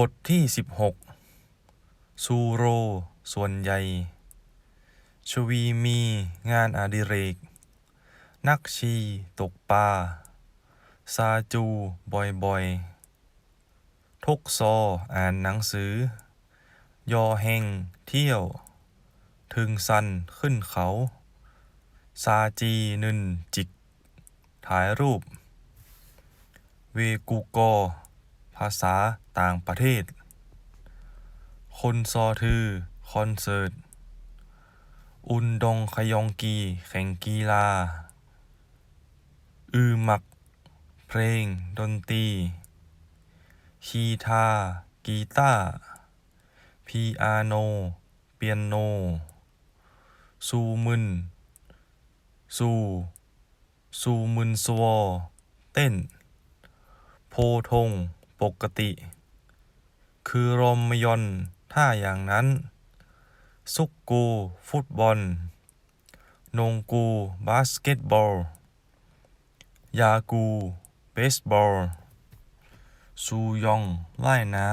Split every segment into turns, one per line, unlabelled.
บทที่16ซูโร ส่วนใหญ่ ชวีมีงานอดิเรก นักชีตกปลาซาจูบ่อยๆ ทกซออ่านหนังสือ ยอแหงเที่ยว ถึงซันขึ้นเขา ซาจีนึนจิก ถ่ายรูป เวกูกอ ภาษาต่างประเทศ คนซอทือ คอนเสิร์ต อุนดงขยองกี แข่งกีฬา อือมัก เพลง ดนตรี คีทา กีตาร์พีอาโน เปียโน ซูมึน ซูซูมึนสวอ เต้น โพธง ปกติ คือรมยอนถ้าอย่างนั้น ซุกกู ฟุตบอล นงกู บาสเกตบอล ยากู เบสบอล ซูยอง ว่ายน้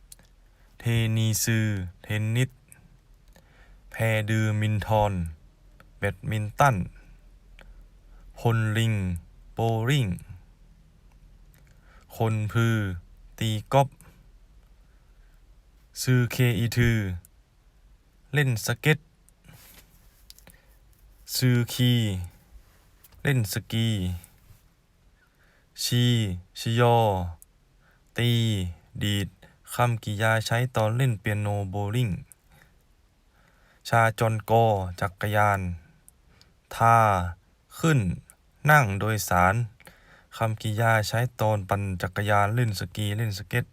ำ เทนีซือ เทนนิส แพดือมินทอนแบดมินตันพลลิง โบลิ่ง คนพือ ตีกอล์ฟซือเคอีทือ เล่นสเก็ตซือคี เล่นสกี ชีชิยอ ตี ดีดคำกริยาใช้ตอนเล่นเปียโนโบลิ่ง ชาจนกอ จักรยานทาขึ้น นั่งโดยสาร คำกริยาใช้ตอนปั่นจักรยานเล่นสกีเล่นสเก็ต